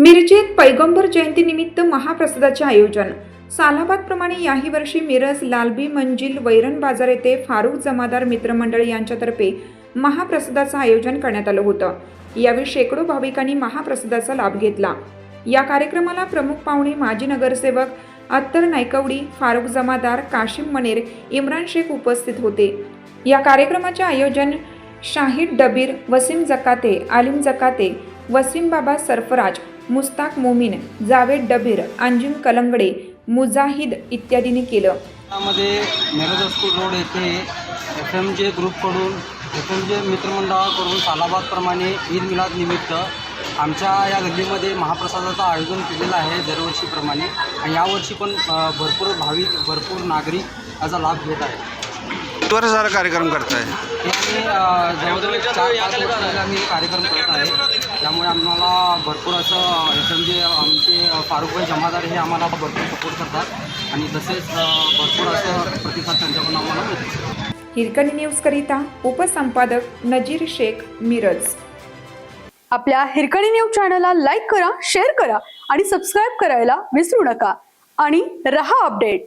मिरजेत पैगंबर जयंतीनिमित्त महाप्रसादाचे आयोजन. सालाबादप्रमाणे याही वर्षी मिरज लालबी मंजिल वैरण बाजार येथे फारुख जमादार मित्रमंडळ यांच्यातर्फे महाप्रसादाचं आयोजन करण्यात आलं होतं. यावेळी शेकडो भाविकांनी महाप्रसादाचा लाभ घेतला. या कार्यक्रमाला प्रमुख पाहुणे माजी नगरसेवक अत्तर नायकवडी फारुख जमादार काशिम मनेर इम्रान शेख उपस्थित होते. या कार्यक्रमाचे आयोजन शाहिद डबीर वसीम जकाते आलिम जकाते वसीम बाबा सरफराज मुस्ताक मोमीन जावेद डबीर अंजिम कलंगडे मुजाहिद इत्यादींनी केलं. मध्ये मिरज रोड येथे एफ एम जे ग्रुपकडून एफ एम जे मित्रमंडळाकडून सालाबादप्रमाणे ईद मिलाद निमित्त आमच्या या गल्लीमध्ये महाप्रसादाचं आयोजन केलेलं आहे दरवर्षीप्रमाणे. आणि यावर्षी पण भरपूर भाविक भरपूर नागरिक याचा लाभ घेत आहे झाला कार्यक्रम करताय. हे जवळजवळ चार पाच हे कार्यक्रम करत आहे. त्यामुळे आम्हाला भरपूर असं एम जे आमचे फारुखभाई जमादार हे आम्हाला भरपूर सपोर्ट करतात. आणि तसेच भरपूर असं प्रतिसाद त्यांच्याकडून आम्हाला मिळतो. हिरकणी न्यूजकरिता उपसंपादक नजीर शेख मिरज. आपल्या हिरकणी न्यूज चॅनलला लाईक करा शेअर करा आणि सबस्क्राईब करायला विसरू नका. आणि रहा अपडेट.